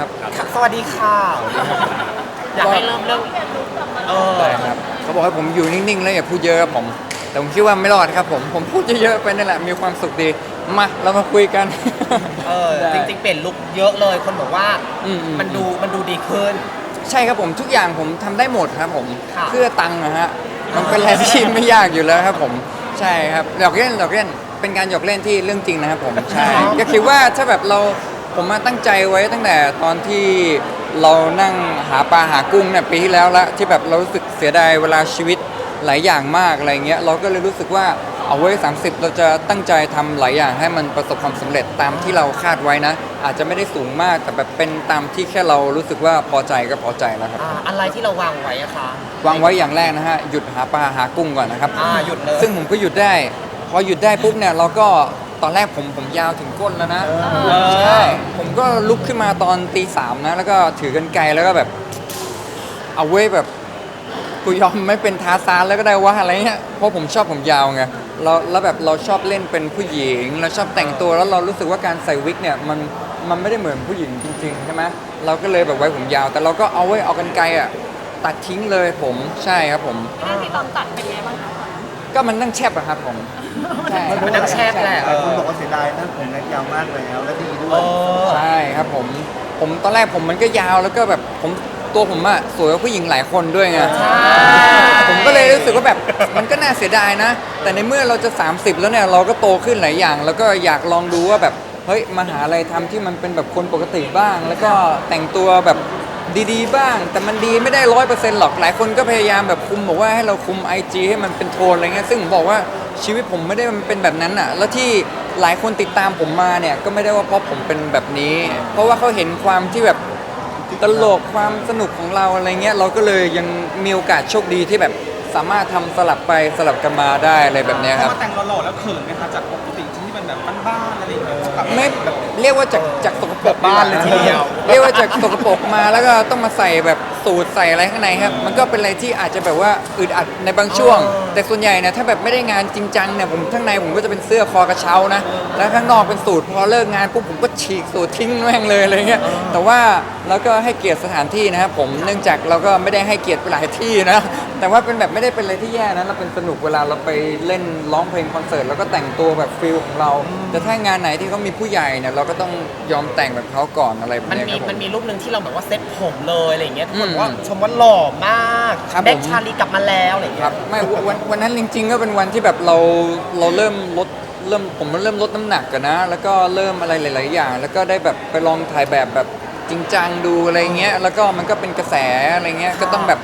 ครับสวัสดีค่ะอยากให้เริ่มเรื่องเออได้ครับเขาบอกให้ผมอยู่นิ่งๆแล้วอย่าพูดเยอะครับผมแต่ผมคิดว่าไม่รอดครับผมผมพูดเยอะๆไปนั่นแหละมีความสุขดีมาเรามาคุยกันเออได้จริงๆเปลี่ยนลุคเยอะเลยคนบอกว่าอืมอืมมันดูมันดูดีขึ้น ใช่ครับผมทุกอย่างผมทำได้หมดครับผมค่ะเพื่อตังค์นะฮะมันเป็นอะไรที่ไม่ยากอยู่แล้วครับผมใช่ครับหยอกเล่นหยอกเล่นเป็นการหยอกเล่นที่เรื่องจริงนะครับผมใช่ก็คิดว่าถ้าแบบเรา ผมมาตั้งใจไว้ตั้งแต่ตอนที่เรานั่งหาปลาหากุ้งเนี่ยปีที่แล้วละที่แบบเรารู้สึกเสียดายเวลาชีวิตหลายอย่างมากอะไรเงี้ยเราก็เลยรู้สึกว่าเอาไว้ 30 เราจะตั้งใจทำหลายอย่างให้มันประสบความสำเร็จตามที่เราคาดไว้นะ อาจจะไม่ได้สูงมากแต่แบบเป็นตามที่แค่เรารู้สึกว่าพอใจก็พอใจแล้วครับอ่าอะไรที่เราวางไว้อะคะวางไว้อย่างแรกนะฮะหยุดหาปลาหากุ้งก่อนนะครับอ่าหยุดเลยซึ่งผมก็หยุดได้ พอหยุดได้ปุ๊บเนี่ยเราก็ ตอนแรกผมผมยาวถึงก้นแล้วนะอใช่ผมก็ลุกขึ้นมาตอนตีสามนะ แล้วก็ถือกันไกลแล้วก็แบบ เอาไว้แบบกูยอมไม่เป็นทาซานแล้วก็ได้วะอะไรเงี้ยเพราะผมชอบผมยาวไงเราแล้วแบบเราชอบเล่นเป็นผู้หญิงเราชอบแต่งตัวแล้วเรารู้สึกว่าการใส่วิกเนี่ยมันมันไม่ได้เหมือนผู้หญิงจริงๆใช่ไหมเราก็เลยแบบไว้ผมยาว แต่เราก็เอาไว้เอากันไกลอะตัดทิ้งเลยผมใช่ครับผมแม่ที่ตอนตัดเป็นไงบ้างคะ ก็มันนั่งแชบอะครับผมใช่มันนั่งแช่แหละ หลายคนบอกว่าเสียดายนะผมแม็กยาวมากแล้วและดีด้วเอยอใช่ครับผม ผมตอนแรกผมมันก็ยาวแล้วก็แบบผมตัวผมอะสวยกว่าผู้หญิงหลายคนด้วยไงใช่ ผมก็เลยรู้สึกว่าแบบ มันก็น่าเสียดายนะ แต่ในเมื่อเราจะ 30 แล้วเนี่ยเราก็โตขึ้นหลายอย่าง แล้วก็อยากลองดูว่าแบบเฮ้ยมาหาอะไรทำที่มันเป็นแบบคนปกติบ้าง แล้วก็แต่งตัวแบบ ดีๆ บ้าง แต่มันดีไม่ได้ร้อยเปอร์เซ็นต์หรอกหลายคนก็พยายามแบบคุมบอกว่าให้เราคุม IG ให้มันเป็นโทนอะไรเงี้ยซึ่งผมบอกว่าชีวิตผมไม่ได้มันเป็นแบบนั้นอะแล้วที่หลายคนติดตามผมมาเนี่ยก็ไม่ได้ว่าเพราะผมเป็นแบบนี้ เพราะว่าเขาเห็นความที่แบบตลกความสนุกของเราอะไรเงี้ยเราก็เลยยังมีโอกาสโชคดีที่แบบสามารถทำสลับไปสลับกันมาได้อะไรแบบเนี้ยพคอรับมาแต่งหล่อๆแล้วเขินไหมคะจากปกติที่เป็นแบบบ้านๆอะไรอย่างเงี้ยกับไม่เรียกว่าจากจากส กปรกบ้านเลยทีเดียว เรียกว่าจากสกปรกมาแล้วก็ต้องมาใส่แบบ สูตรใส่อะไรข้างในครับ มันก็เป็นอะไรที่อาจจะแบบว่าอึดอัดในบางช่วงอ๋อแต่ส่วนใหญ่เนี่ยถ้าแบบไม่ได้งานจริงจังเนี่ยผมข้างในผมก็จะเป็นเสื้อคอกระเช้านะ แล้วข้างนอกเป็นสูตรพอเลิกงานปุ๊บผมก็ฉีกสูตรทิ้งแม่งเลยอะไรเงี้ย แต่ว่าเราก็ให้เกียรติสถานที่นะครับผม เนื่องจากเราก็ไม่ได้ให้เกียรติไปหลายที่นะ แต่ว่าเป็นแบบไม่ได้เป็นอะไรที่แย่นะ เราเป็นสนุกเวลาเราไปเล่นร้องเพลงคอนเสิร์ตแล้วก็แต่งตัวแบบฟิลของเรา แต่ถ้างานไหนที่เขามีผู้ใหญ่เนี่ยเราก็ต้องยอมแต่งแบบเขาก่อนอะไรแบบมันเนี้ยมีครับผมันม มีรูปหนึ่งที่เราแบบว่าเซ็ตผมเลยอะไรอย่างเงี้ยทุกคนอืมบอกว่าชมว่าหล่อมากครับแบ็คผมชาลีกลับมาแล้วอะไรอย่างคเงี้รัยบไม่วันวันนั้นจริงๆก็เป็นวันที่แบบเราเราเริ่มลดเริ่มผมเริ่มลดน้ำหนักกันนะ แล้วก็เริ่มอะไรหลาย ๆ อย่าง แล้วก็ได้แบบไปลองถ่ายแบบแบบจริงจังดูอะไรเงี้ยแล้วก็มันก็เป็นกระแสอะไรเงี้ยก็ต้องแบบ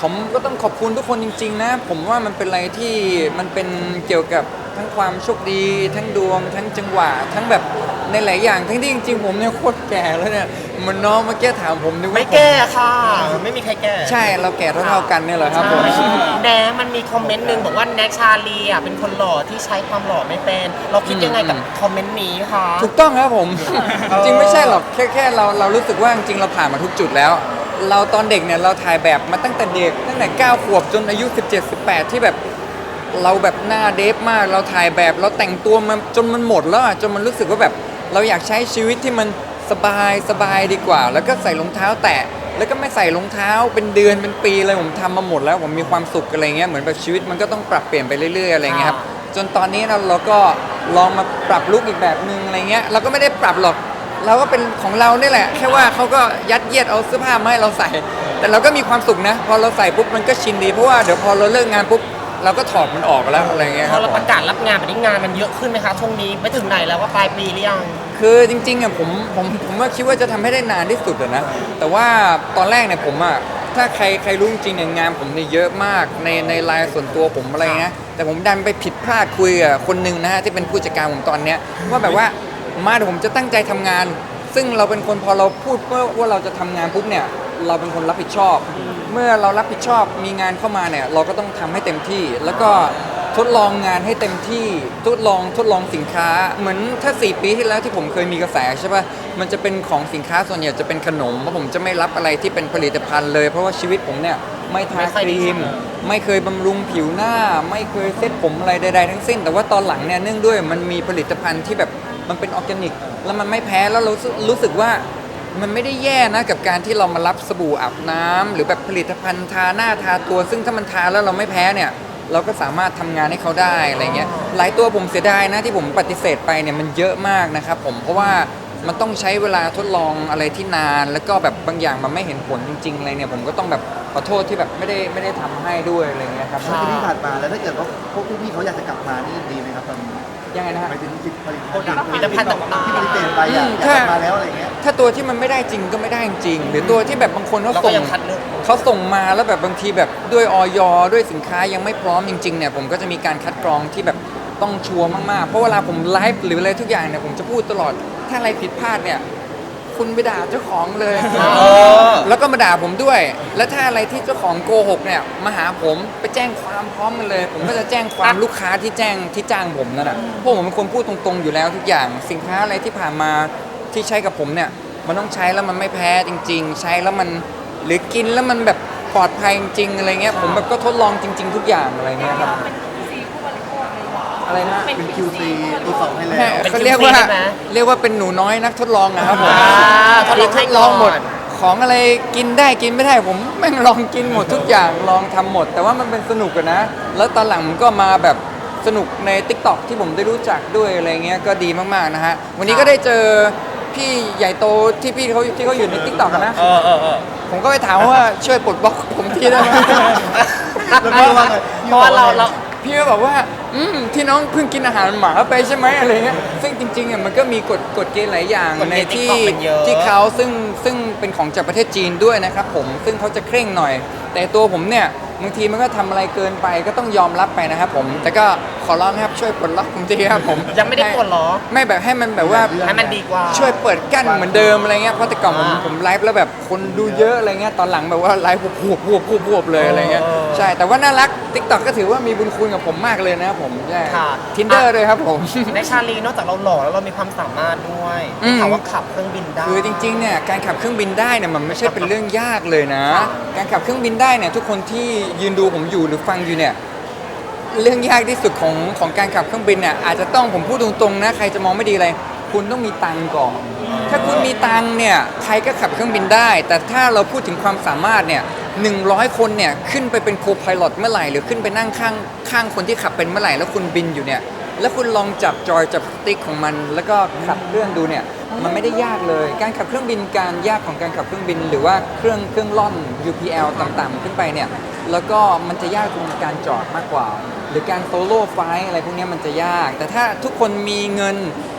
ผมก็ต้องขอบคุณทุกคนจริง ๆ นะ ผมว่ามันเป็นอะไรที่มันเป็นเกี่ยวกับ ทั้งความโชคดี ทั้งดวง ทั้งจังหวะ ทั้งแบบในหลายอย่าง ทั้งที่จริงๆผมเนี่ยโคตรแก่แล้วเนี่ยเหมันน้องเมื่อกี้ถามผมนึกว่าไม่ผมแก้ค่ะ ไม่มีใครแก้ใช่เราแก่เท่าๆกันเนี่ยแหละครับผมใช่แนมันมีคอมเมนต์หนึ่งบอกว่าแน็กชาลีอะเป็นคนหล่อที่ใช้ความหล่อไม่เป็น เราคิดยังไงกับคอมเมนต์นี้คะ ถูกต้องครับผมเออจริงไม่ใช่หรอกแค่แค่เราเรารู้สึกว่าจริงๆเราผ่านมาทุกจุดแล้ว เราตอนเด็กเนี่ยเราถ่ายแบบมาตั้งแต่เด็กตั้งแต่9ขวบจนอายุ 17 18 ที่แบบ เราแบบหน้าเดฟมากเราถ่ายแบบเราแต่งตัวมันจนมันหมดแล้วอะจนมันรู้สึกว่าแบบ เราอยากใช้ชีวิตที่มันสบายสบายดีกว่า แล้วก็ใส่รองเท้าแตะแล้วก็ไม่ใส่รองเท้าเป็นเดือนเป็นปีเลยผมทำมาหมดแล้วผมมีความสุขอะไรเงี้ยเหมือนแบบชีวิตมันก็ต้องปรับเปลี่ยนไปเรื่อยๆอะไรเงี้ยครับจนตอนนี้เราเราก็ลองมาปรับลุคอีกแบบนึงอะไรเงี้ยเราก็ไม่ได้ปรับหรอกเราก็เป็นของเราเนี่ยแหละ แค่ว่าเขาก็ยัดเยียดเอาเสื้อผ้ามาให้เราใส่ แต่เราก็มีความสุขนะ พอเราใส่ปุ๊บมันก็ชินดีเพราะว่าเดี๋ยวพอเราเลิกงานปุ๊บ เราก็ถอดมันออกแล้วอะไรเงี้ยพคอรับเราผปมระกาศรับงานแบบนี้งานมันเยอะขึ้นไหมคะช่วงนี้ไปถึงไหนแล้วว่าปลายปีหรือยัง คือจริงๆอะผมผมผมว่าคิดว่าจะทำให้ได้นานที่สุดอะนะ แต่ว่าตอนแรกเนี่ยผมอะถ้าใครใครรู้จริงๆเนี่ยงานผมเนี่ยเยอะมากในในไลน์ส่วนตัวผมอะไรเงี้ยแต่ผมดันไปผิดพลาดคุยกับคนหนึ่งนะฮะที่เป็นผู้จัดการผมตอนเนี้ยว่าแบบว่ามาเดี๋ยวผมจะตั้งใจทำงาน ซึ่งเราเป็นคนพอเราพูดว่าว่าเราจะทำงานปุ๊บเนี่ยเราเป็นคนรับผิดชอบ เมื่อเรารับผิดชอบมีงานเข้ามาเนี่ยเราก็ต้องทำให้เต็มที่ แล้วก็ทดลองงานให้เต็มที่ทดลองทดลองสินค้า เหมือนถ้า 4 ปีที่แล้วที่ผมเคยมีกระแสใช่ปะมันจะเป็นของสินค้าส่วนใหญ่จะเป็นขนมเพราะผมจะไม่รับอะไรที่เป็นผลิตภัณฑ์เลย เพราะว่าชีวิตผมเนี่ยไม่ทาไม่ค่คอยได้รีม ไม่เคยบำรุงผิวหน้า ไม่เคยเซ็ตผมอะไรใดๆทั้งสิ้น แต่ว่าตอนหลังเนี่ยเนื่องด้วยมันมีผลิตภัณฑ์ที่แบบมันเป็นออร์แกนิก แล้วมันไม่แพ้แล้วเรารู้สึกรู้สึกว่า มันไม่ได้แย่นะกับการที่เรามารับสบู่อาบน้ำหรือแบบผลิตภัณฑ์ทาหน้าทาตัว ซึ่งถ้ามันทาแล้วเราไม่แพ้เนี่ย เราก็สามารถทำงานให้เขาได้อะไรเงี้ยหลายตัวผมเสียดายนะที่ผมปฏิเสธไปเนี่ยมันเยอะมากนะครับผมเพราะว่ามันต้องใช้เวลาทดลองอะไรที่นาน แล้วก็แบบบางอย่างมันไม่เห็นผลจริงๆอะไรเนี่ยผมก็ต้องแบบขอโทษที่แบบไม่ได้ไม่ได้ทำให้ด้วยอะไรเงี้ยครับแล้วที่พี่ผ่านมาแล้วถ้าเกิดว่าพวกพี่ๆเขาอยากจะกลับมานี่ดีไหมครับตอนนี้ ยังไงนะฮะไปถึงผลิตผลิตผลิตภัณฑ์ต่างๆ ที่ผลิตเปลี่ยนไปอะอืมอยากกลับมาแล้วอะไรอย่างเงี้ย ถ้าตัวที่มันไม่ได้จริงก็ไม่ได้จริง หรือตัวที่แบบบางคนเขาเราก็ส่งยังคัดเลือก เขาส่งมาแล้วแบบบางทีแบบด้วยออยด้วยสินค้ายังไม่พร้อมจริงๆเนี่ยผมก็จะมีการคัดกรองที่แบบต้องชัวร์มากๆ เพราะเวลาผมไลฟ์หรืออะไรทุกอย่างเนี่ยผมจะพูดตลอดถ้าอะไรผิดพลาดเนี่ย คุณไปด่าเจ้าของเลยเออแล้วก็มาด่าผมด้วย แล้วถ้าอะไรที่เจ้าของโกหกเนี่ยมาหาผมไปแจ้งความพร้อมกันเลย ผมก็จะแจ้งความลูกค้าที่แจ้งที่จ้างผมนั่นแหะเพราะผมเป็นคนพูดตรงๆอยู่แล้วทุกอย่างสินค้าอะไรที่ผ่านมาที่ใช้กับผมเนี่ย มันต้องใช้แล้วมันไม่แพ้จริง ๆ ใช้แล้วมันหรือกินแล้วมันแบบปลอดภัยจริงๆอะไรเงี้ยผมแบบก็ทดลองจริง ๆ ทุกอย่างอะไรเงี้ยครับ อะไรนะเป็น QC ตรวจสอบให้แล้วแม่เป็นเขาเรียกว่า QC ใช่ไหมเรียกว่าเป็นหนูน้อยนักทดลองนะครับผมอ่าทดลองให้ทดลองหมดก่อนของอะไรกินได้กินไม่ได้ผมแม่งลองกินหมดทุกอย่างลองทำหมด แต่ว่ามันเป็นสนุกอะนะ แล้วตอนหลังมันก็มาแบบสนุกใน t ิ k t o k ที่ผมได้รู้จักด้วยอะไรเงี้ยก็ดีมากๆนะฮะวันนี้ก็ได้เจอพี่ใหญ่โตที่พี่เขาที่เขาอยู่ใน t ิ k t o k นะ เออเออเออผมก็ไปถามว่าช่วยปลดบล็อกผมทีได้ไหม แล้วพี่ว่าไง เพราะว่าเราเรา พี่ก็บอกว่า อืมที่น้องเพิ่งกินอาหารหมาไปใช่ไหมอะไรเงี้ยซึ่งจริงๆอะมันก็มีกฎกฎเกณฑ์หลายอย่างกฎในเกณฑ์ที่ TikTok มันเยอะ ที่เขาซึ่งซึ่งเป็นของจากประเทศจีนด้วยนะครับผมซึ่งเขาจะเคร่งหน่อย แต่ตัวผมเนี่ยบางทีมันก็ทำอะไรเกินไปก็ต้องยอมรับไปนะครับผมแต่ก็ขอร้องนะครับช่วยปลดล็อกผมทีครับผมยังไม่ได้ปลดเหรอไม่แบบให้มันแบบว่าให้มันดีกว่าช่วยเปิดกั้นเหมือนเดิมอะไรเงี้ยเพราะแต่ก่อนผมอ่าผมไลฟ์แล้วแบบคนดูเยอะอะไรเงี้ยตอนหลังแบบว่าไลฟ์พวบพวบพวบพวบพวบเลยอะไรเงี้ยเออใช่แต่ว่าน่ารัก t ิ k t o k ก็ถือว่ามีบุญคุณกับผมมากเลยนะครับผมใช่ค่ะทินเดอร์เลยครับผมในชาลีนอกจากเราหล่อแล้วเรามีความสามารถด้วยอืมถามว่าขับเครื่องบินได้คือจริงๆเนี่ยการขับเครื่องบินได้เนี่ยมันไม่ใช่เป็นเรื่องยากเลยนะ การขับเครื่องบินได้เนี่ยทุกคนที่ยืนดูผมอยู่หรือฟังอยู่เนี่ย เรื่องยากที่สุดของของการขับเครื่องบินเนี่ยอาจจะต้องผมพูดตรงๆนะใครจะมองไม่ดีอะไร คุณต้องมีตังค์ก่อน ถ้าคุณมีตังค์เนี่ยใครก็ขับเครื่องบินได้ แต่ถ้าเราพูดถึงความสามารถเนี่ยหนึ่งร้อยคนเนี่ยขึ้นไปเป็นโคพายロเมื่อไหร่หรือขึ้นไปนั่งข้างข้างคนที่ขับเป็นเมื่อไหร่แล้วคุณบินอยู่เนี่ยแล้วคุณลองจับจอยจับสติ๊กของมัน แล้วก็ขับเครื่องดูเนี่ยมันไม่ได้ยากเลย การขับเครื่องบินการยากของการขับเครื่องบิน หรือว่าเครื่องเครื่องล่อน UPL ต่ำๆขึ้นไปเนี่ยแล้วก็มันจะยากตรงการจอดมากกว่า หรือการโซโล่ไฟล์อะไรพวกเนี้ยมันจะยาก แต่ถ้าทุกคนมีเงิน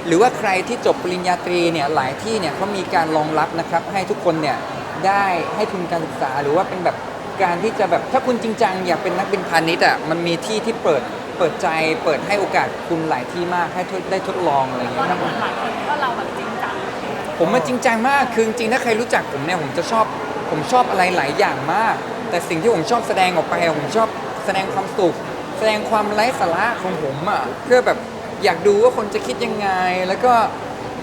หรือว่าใครที่จบปริญญาตรีเนี่ยหลายที่เนี่ยเขามีการรองรับนะครับ ให้ทุกคนเนี่ยได้ให้ทุนการศึกษาหรือว่าเป็นแบบการที่จะแบบถ้าคุณจริงจังอยากเป็นนักบินพาณิชย์อะมันมีที่ที่เปิดเปิดใจเปิดให้โอกาสคุณหลายที่มากให้ทดได้ทดลองอะไรอย่างเงี้ยครับผมหลายคนก็เราแบบจริงจังผมมันจริงจังมากคือจริงๆถ้าใครรู้จักผมเนี่ยผมจะชอบผมชอบอะไรหลายอย่างมาก แต่สิ่งที่ผมชอบแสดงออกไปอะผมชอบแสดงความสุข แสดงความไร้สาระของผมอะเพื่อแบบอยากดูว่าคนจะคิดยังไง แล้วก็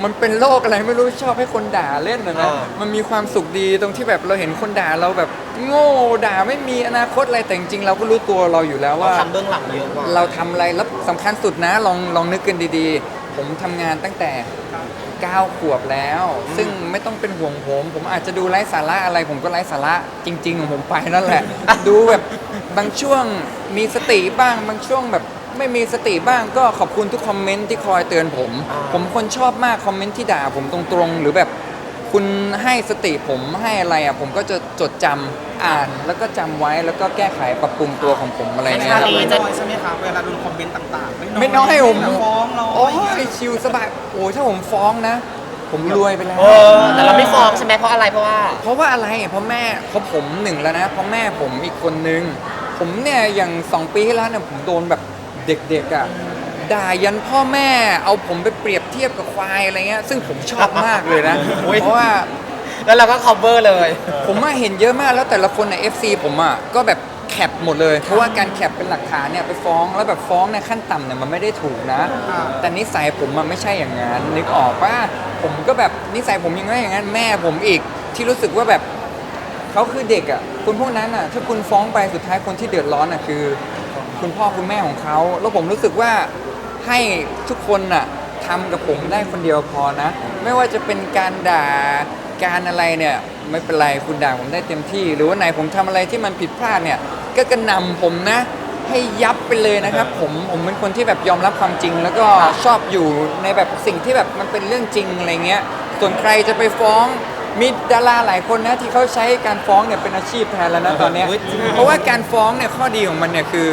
มันเป็นโลกอะไรไม่รู้ชอบให้คนด่าเล่นนะนะ อ่ามันมีความสุขดีตรงที่แบบเราเห็นคนด่าเราแบบ โง่ด่าไม่มีอนาคตอะไรแต่จริงๆเราก็รู้ตัวเราอยู่แล้วเราว่าทำเบื้องหลังเยอะกว่า เราทำอะไรแล้วสำคัญสุดนะลองลองนึกกันดีๆ ผมทำงานตั้งแต่ 9 ขวบแล้ว ซึ่งไม่ต้องเป็นห่วงผม ผมอาจจะดูไร้สาระอะไร ผมก็ไร้สาระจริง ๆ ของผมไปนั่นแหละ ดูแบบ บางช่วงมีสติบ้าง บางช่วงแบบไม่มีสติบ้างก็ขอบคุณทุกคอมเมนต์ที่คอยเตือนผม อ่า ผมคนชอบมากคอมเมนต์ที่ด่าผมตรงๆ หรือแบบคุณให้สติผมให้อะไรอะผมก็จะจดจำอ่านแล้วก็จำไว้แล้วก็แก้ไขปรับปรุงตัวของผมอะไรในเงี้ชายลีไม่จะน้อยใช่ไหมครับเวลาโดนคอมเมนต์ต่างๆ ไม่น้อยผมฟ้องเราโอ้ยชิวสบายโอ้ยถ้าผมฟ้องนะ ผมรวยไปแล้ว เออแต่เราไม่ฟ้องใช่ไหมเพราะอะไรเพราะว่า เพราะว่าอะไรเพราะแม่เพราะผมหนึ่งแล้วนะเพราะแม่ผมอีกคนนึง ผมเนี่ยอย่างสองปีที่แล้วเนี่ยผมโดนแบบเด็กๆอะด่ายันพ่อแม่เอาผมไปเปรียบเทียบกับควายอะไรเงี้ยซึ่งผมชอบมากเลยนะอุ๊ยเพราะว่าแล้วเราก็ cover เลย ผมมาเห็นเยอะมากแล้วแต่ละคนใน FC ผมอะก็แบบแคปหมดเลย เพราะว่าการแคปเป็นหลักฐานเนี่ยไปฟ้องแล้วแบบฟ้องในยขั้นต่ำเนี่ยมันไม่ได้ถูกนะ แต่นิสัยผมมันไม่ใช่อย่างนั้นนึกออกป่ะผมก็แบบนิสัยผมยังไงอย่างนั้นแม่ผมอีกที่รู้สึกว่าแบบ เขาคือเด็กอะคนพวกนั้นอะถ้าคุณฟ้องไปสุดท้ายคนที่เดือดร้อนอะคือ คุณพ่อคุณแม่ของเขาแล้วผมรู้สึกว่าให้ทุกคนน่ะทำกับผมได้คนเดียวพอนะ ไม่ว่าจะเป็นการด่าการอะไรเนี่ยไม่เป็นไรคุณด่าผมได้เต็มที่ หรือว่าไหนผมทำอะไรที่มันผิดพลาดเนี่ย ก็กระหนำผมนะ ให้ยับไปเลยนะครับ ผมผมเป็นคนที่แบบยอมรับความจริง แล้วก็ชอบอยู่ในแบบสิ่งที่แบบมันเป็นเรื่องจริงอะไรเงี้ยส่วนใครจะไปฟ้อง มีดาราหลายคนนะที่เขาใช้การฟ้องเนี่ยเป็นอาชีพแทนแล้วนะตอนเนี้ยเฮ้ยจริงเหรอเพราะว่าการฟ้องเนี่ยข้อดีของมันเนี่ยคือ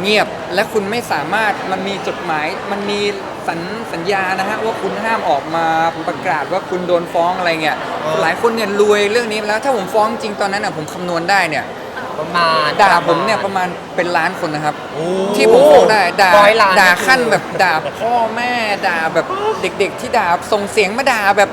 เงียบและคุณไม่สามารถมันมีจดหมายมันมีสัญสัญญานะฮะว่าคุณห้ามออกมาประกาศว่าคุณโดนฟ้องอะไรเงี้ยหลายคนเนี่ยรวยเรื่องนี้มาแล้วถ้าผมฟ้องจริงตอนนั้นอะผมคำนวณได้เนี่ยประมาณด่าผมเนี่ยประมาณเป็นล้านคนนะครับโอ้ที่ผมฟ้องได้ด่าร้อยล้านด่าก็คือขั้นแบบด่าพ่อแม่ด่าแบบเด็ก ๆ ที่ด่าส่งเสียงมาด่าแบบ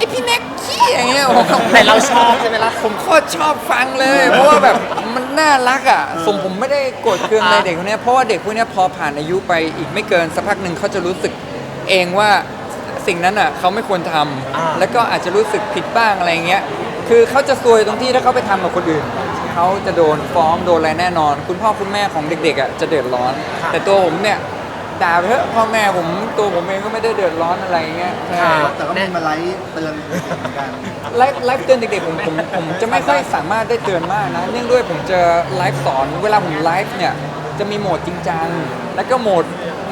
ไอพี่แน็กขี้อย่างเงี้ยโอ้โหแต่เราชอบใช่ไหมล่ะ ผมโคตรชอบฟังเลย เพราะว่าแบบมันน่ารักอะสมผมไม่ได้โกรธเคืองอะไรอะเด็กคนเนี้ยเพราะว่าเด็กพวกเนี้ยพอผ่านอายุไปอีกไม่เกินสักพักหนึ่งเขาจะรู้สึกเองว่าสิ่งนั้นอะเขาไม่ควรทำอ่า แล้วก็อาจจะรู้สึกผิดบ้างอะไรเงี้ย คือเขาจะซวยตรงที่ถ้าเขาไปทำกับคนอื่นเขาจะโดนฟ้องโดนอะไรแน่นอน คุณพ่อคุณแม่ของเด็กๆอะจะเดือดร้อน แต่ตัวผมเนี่ย ด่าไปเถอะพ่อแม่ผมตัวผมเองก็ไม่ได้เดือดร้อนอะไรเงี้ยใช่ แต่ก็มีมาไลฟ์เตือนเหมือนกัน ไลฟ์ไลฟ์เตือนเด็กๆผมผมผมจะไม่ค่อยสามารถได้เตือนมากนะ เนื่องด้วยผมจะไลฟ์สอนเวลาผมไลฟ์เนี่ยจะมีโหมดจริงจังแล้วก็โหมด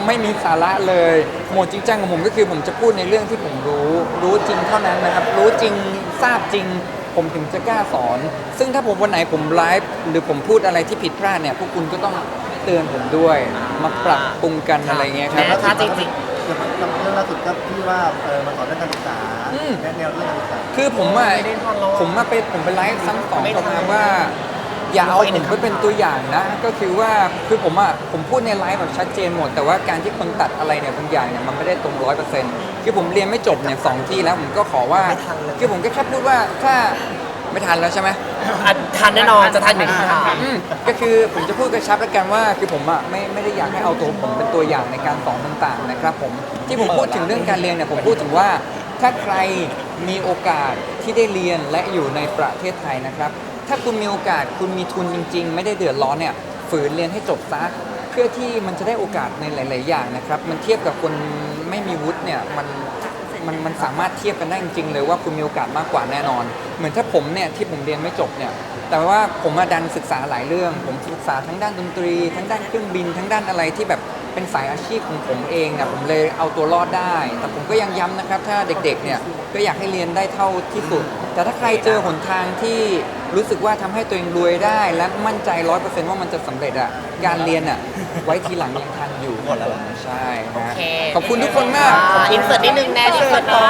ไม่มีสาระเลย โหมดจริงจังของผมก็คือผมจะพูดในเรื่องที่ผมรู้ รู้จริงเท่านั้นนะครับ รู้จริงทราบจริง ผมถึงจะกล้าสอน ซึ่งถ้าผมวันไหนผมไลฟ์หรือผมพูดอะไรที่ผิดพลาดเนี่ยพวกคุณก็ต้อง เตือนผมด้วย มาปรับปรุงกันอะไรเงี้ยครับ แม่ถ้าจริง เกี่ยวกับเรื่องล่าสุดก็ที่ว่าเออมาสอนเรื่องการศึกษาอืม แนะแนวเรื่องการศึกษา คือผมอะไม่ได้ทันแล้วอะผมมาไปผมไปไลฟ์ซ้ำสองไม่ทัปนระมาณว่า อย่าเอาผมไปเป็นตัวอย่างนะ ก็คือว่าคือผมอะผมพูดในไลฟ์แบบชัดเจนหมด แต่ว่าการที่คนตัดอะไรเนี่ยบางอย่างเนี่ยมันไม่ได้ตรงร้อยเปอร์เซ็นต์คือผมเรียนไม่จบเนี่ยสองที่แล้วผมก็ขอว่าไม่ทันเลย คือผมก็แค่พูดว่าถ้า ไม่ทันแล้วใช่ไหมๆอะทันแน่นอนจะทันหนึ่งถามอืมก็คือผมจะพูดกระชับแล้วกันว่าคือผมอะไม่ไม่ได้อยากให้เอาตัวผมเป็นตัวอย่างในการสอนต่างๆนะครับผมที่ผมพูดถึงเรื่องการเรียนเนี่ยผมพูดถึงว่า ถ้าใครมีโอกาสที่ได้เรียนและอยู่ในประเทศไทยนะครับ ถ้าคุณมีโอกาสคุณมีทุนจริง ๆ ไม่ได้เดือดร้อนเนี่ยฝืนเรียนให้จบซะเพื่อที่มันจะได้โอกาสในหลาย ๆ อย่างนะครับ มันเทียบกับคนไม่มีวุฒิเนี่ยมัน มันมันสามารถเทียบกันได้จริงๆเลยว่าคุณมีโอกาสมากกว่าแน่นอน เหมือนถ้าผมเนี่ยที่ผมเรียนไม่จบเนี่ยแต่ว่าผมมาดันศึกษาหลายเรื่อง ผมศึกษาทั้งด้านดนตรี ทั้งด้านเครื่องบินทั้งด้านอะไรที่แบบ เป็นสายอาชีพของผมเองเนี่ยผมเลยเอาตัวรอดได้ แต่ผมก็ยังย้ำนะครับ ถ้าเด็กๆเนี่ยก็อยากให้เรียนได้เท่าที่สุด แต่ถ้าใครเจอหนทางที่รู้สึกว่าทำให้ตัวเองรวยได้ และมั่นใจร้อยเปอร์เซ็นต์ว่ามันจะสำเร็จอะการเรียนอะไว้ทีหลังยังทันอยู่ครับผมใช่โอฮะเคขอบคุณทุกคนมากอินเสิร์ตนิดนึงแน่อินเสิร์ตต่อ